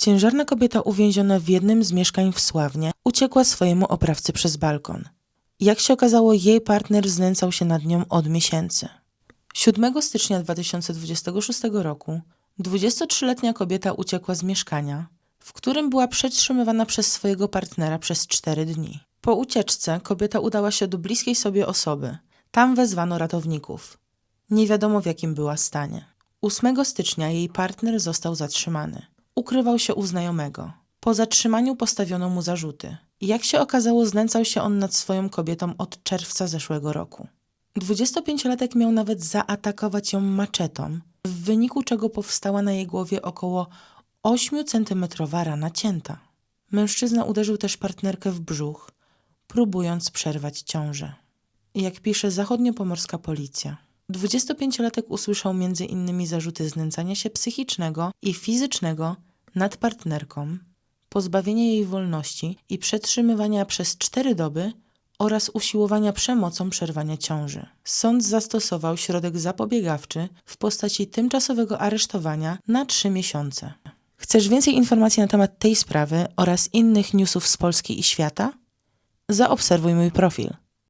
Ciężarna kobieta uwięziona w jednym z mieszkań w Sławnie uciekła swojemu oprawcy przez balkon. Jak się okazało, jej partner znęcał się nad nią od miesięcy. 7 stycznia 2026 roku 23-letnia kobieta uciekła z mieszkania, w którym była przetrzymywana przez swojego partnera przez 4 dni. Po ucieczce kobieta udała się do bliskiej sobie osoby. Tam wezwano ratowników. Nie wiadomo w jakim była stanie. 8 stycznia jej partner został zatrzymany. Ukrywał się u znajomego. Po zatrzymaniu postawiono mu zarzuty. Jak się okazało, znęcał się on nad swoją kobietą od czerwca zeszłego roku. 25-latek miał nawet zaatakować ją maczetą, w wyniku czego powstała na jej głowie około 8-centymetrowa rana cięta. Mężczyzna uderzył też partnerkę w brzuch, próbując przerwać ciążę. Jak pisze zachodniopomorska policja, 25-latek usłyszał innymi zarzuty znęcania się psychicznego i fizycznego nad partnerką, pozbawienia jej wolności i przetrzymywania przez cztery doby oraz usiłowania przemocą przerwania ciąży. Sąd zastosował środek zapobiegawczy w postaci tymczasowego aresztowania na trzy miesiące. Chcesz więcej informacji na temat tej sprawy oraz innych newsów z Polski i świata? Zaobserwuj mój profil.